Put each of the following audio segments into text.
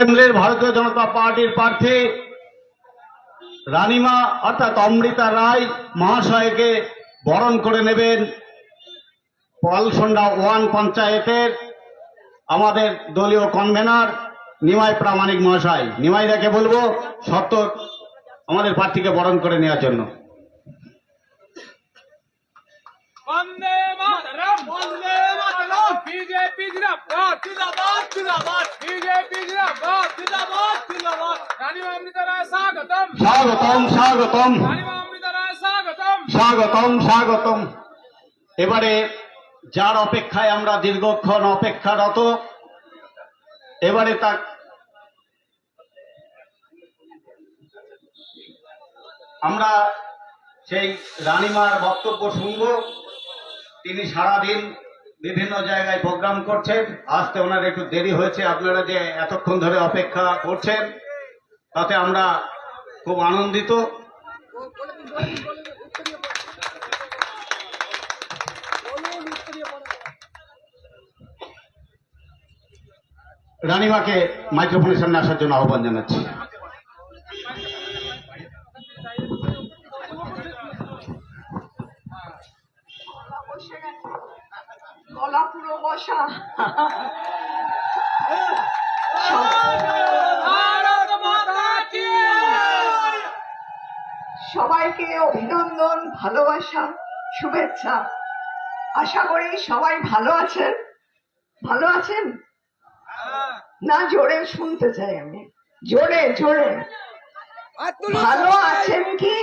কেন্দ্রের ভারতীয় জনতা পার্টির প্রার্থী রানিমা, অর্থাৎ অমৃতা রায় মহাশয়কে বরণ করে নেবেন পলসন্ডা ওয়ান পঞ্চায়েতের আমাদের দলীয় কনভেনার নিমাই প্রামাণিক মহাশয়। নিমাইদাকে বলব সত্য আমাদের প্রার্থীকে বরণ করে নেওয়ার জন্য। বন্দে স্বাগতম। স্বাগতম স্বাগতম। রানী অমৃত রায় স্বাগতম। স্বাগতম স্বাগতম। এবারে যার অপেক্ষায় আমরা দীর্ঘক্ষণ অপেক্ষারত এবারে তা আমরা সেই রানীমার বক্তব্য শুনব। তিনি সারাদিন বিভিন্ন জায়গায় প্রোগ্রাম করছেন। আসতে ওনার একটু দেরি হয়েছে, আপনারা যে এতক্ষণ ধরে অপেক্ষা করছেন, তাতে আমরা খুব আনন্দিত। রানীমাকে মাইক্রোফোনের সামনে আসার জন্য আহ্বান জানাচ্ছি। গলা পুরো বসা। সবাইকে অভিনন্দন ভালোবাসা শুভেচ্ছা। আশা করি সবাই ভালো আছেন। ভালো আছেন? না জোরে শুনতে চাই আমি। জোরে জোরে। ভালো আছেন কি?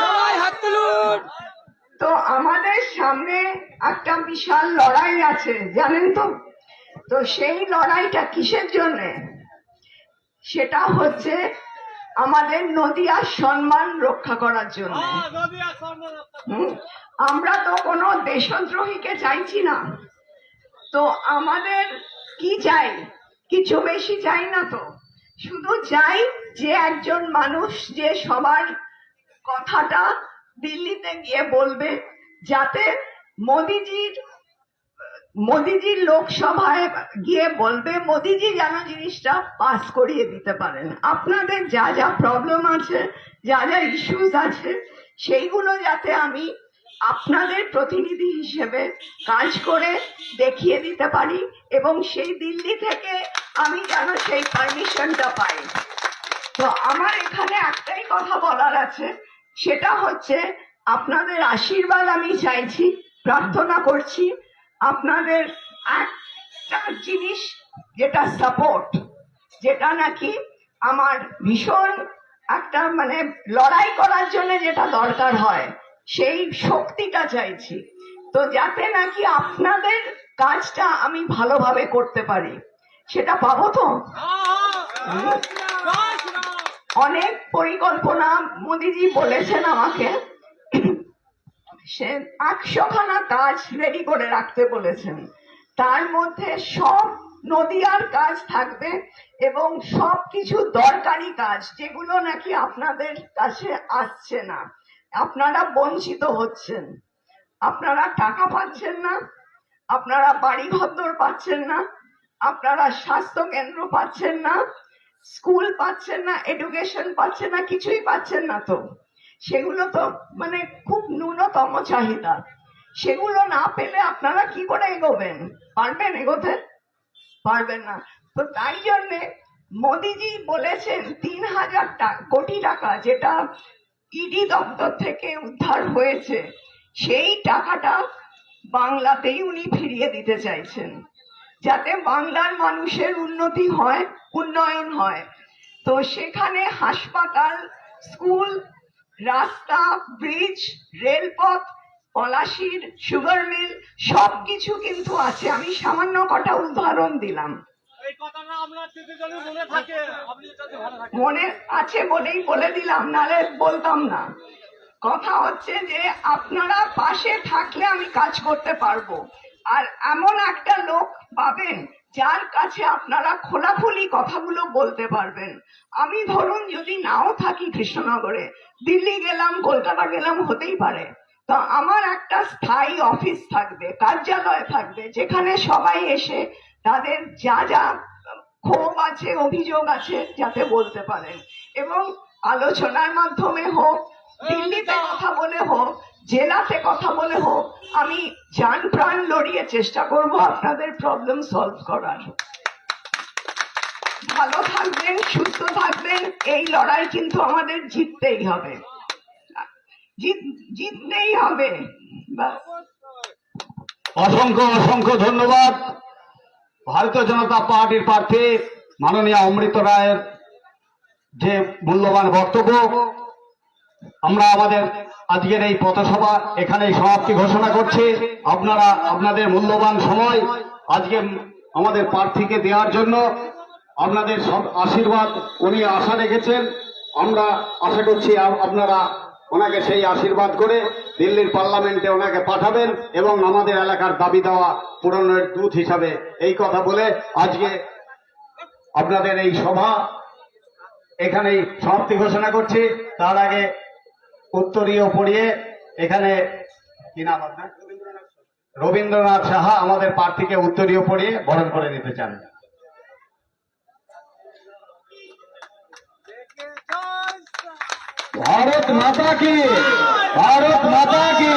সবাই হাত তুলুন। তো আমাদের সামনে একটা বিশাল লড়াই আছে জানেন তো? তো সেই লড়াইটা কিসের জন্য? সেটা হচ্ছে আমাদের নদিয়ার সম্মান রক্ষা করার জন্য। হুম, আমরা তো কোনো দেশদ্রোহীকে চাইছি না। তো আমাদের কি চাই? কিছু বেশি চাই না তো। শুধু চাই যে একজন মানুষ যে সবার কথাটা দিল্লিতে গিয়ে বলবে যাতে মোদিজির মোদিজির লোকসভায় গিয়ে বলবে, মোদিজি যেন জিনিসটা পাস করিয়ে দিতে পারেন। আপনাদের যা যা প্রবলেম আছে, যা যা ইস্যুস আছে, সেইগুলো যাতে আমি আপনাদের প্রতিনিধি হিসেবে কাজ করে দেখিয়ে দিতে পারি এবং সেই দিল্লি থেকে আমি যেন সেই পারমিশনটা পাই। তো আমার এখানে একটাই কথা বলার আছে সেটা হচ্ছে আপনাদের আশীর্বাদ আমি চাইছি, প্রার্থনা করছি, আপনাদের একটা জিনিস যেটা সাপোর্ট যেটা নাকি আমার ভীষণ একটা মানে লড়াই করার জন্য যেটা দরকার হয়, সেই শক্তিটা চাইছি। তো যাতে নাকি আপনাদের কাজটা আমি ভালোভাবে করতে পারি। সেটা পাবো তো? অনেক পরিকল্পনা মোদিজি বলেছেন আমাকে। সে একশোখানা কাজ রেডি করে রাখতে বলেছেন। তার মধ্যে সব নদিয়ার কাজ থাকবে এবং সব কিছু দরকারি কাজ, যেগুলো নাকি আপনাদের কাছে আসছে না। আপনারা বঞ্চিত হচ্ছেন। আপনারা টাকা পাচ্ছেন না। আপনারা বাড়ি ঘর পাচ্ছেন না। আপনারা স্বাস্থ্য কেন্দ্র পাচ্ছেন না। স্কুল পাচ্ছেন না এডুকেশন পাচ্ছেন না, কিছুই পাচ্ছেন না তো। সেগুলো তো মানে খুব ন্যূনতম চাহিদা। সেগুলো না পেলে আপনারা কি করে এগোবেন? পারবেন এগোতে? পারবেন না। তো তাই জন্যে মোদিজি বলেছেন, তিন হাজার কোটি টাকা যেটা ইডি দপ্তর থেকে উদ্ধার হয়েছে, সেই টাকাটা বাংলাতেই উনি ফিরিয়ে দিতে চাইছেন। যাতে বাংলার মানুষের উন্নতি হয় উন্নয়ন হয়। তো সেখানে হাসপাতাল স্কুল রাস্তা ব্রিজ রেলপথ পলাশির সুগার মিল সবকিছু কিন্তু আছে। আমি সামান্য কটা উদাহরণ দিলাম। মনে আছে বলেই বলে দিলাম নালে বলতাম না। কথা হচ্ছে যে আপনারা পাশে থাকলে আমি কাজ করতে পারব। আর এমন একটা লোক পাবেন যার কাছে আপনারা খোলাখুলি কথাগুলো বলতে পারবেন। আমি ধরুন যদি নাও থাকি কৃষ্ণনগরে, দিল্লি গেলাম, কলকাতা গেলাম, হতেই পারে। তো আমার একটা স্থায়ী অফিস থাকবে, কার্যালয় থাকবে, যেখানে সবাই এসে তাদের যা যা ক্ষোভ আছে, অভিযোগ আছে, যাতে বলতে পারেন। এবং আলোচনার মাধ্যমে হোক দিল্লিতে কথা বলে হোক, জেলাতে কথা বলে হোক, আমি যান প্রাণ লড়িয়ে চেষ্টা করব আপনাদের প্রবলেম সলভ করার। ভালো থাকবেন, সুস্থ থাকবেন, এই লড়াই কিন্তু আমাদের জিততেই হবে। জিত- জিততেই হবে। অসংখ্য অসংখ্য ধন্যবাদ। ভারতীয় জনতা পার্টির প্রার্থী মাননীয় অমৃত রায়ের যে মূল্যবান বক্তব্য আমরা আমাদের আজকের এই পথসভা এখানেই সমাপ্তি ঘোষণা করছি। আপনারা, আপনাদের মূল্যবান সময় আজকে আমাদের প্রার্থীকে দেওয়ার জন্য আপনাদের সব আশীর্বাদ উনি আশা রেখেছেন। আমরা আশা করছি আপনারা ওনাকে সেই আশীর্বাদ করে দিল্লির পার্লামেন্টে ওনাকে পাঠাবেন এবং আমাদের এলাকার দাবি দেওয়া পূরণের দূত হিসাবে এই কথা বলে আজকে আপনাদের এই সভা এখানেই সমাপ্তি ঘোষণা করছি। তার আগে উত্তরীয় পড়িয়ে এখানে কি নাম আপনার? রবীন্দ্রনাথ সাহা আমাদের প্রার্থীকে উত্তরীয় পড়িয়ে বরণ করে নিতে চান। ভারত মাতা কি? ভারত মাতা কি?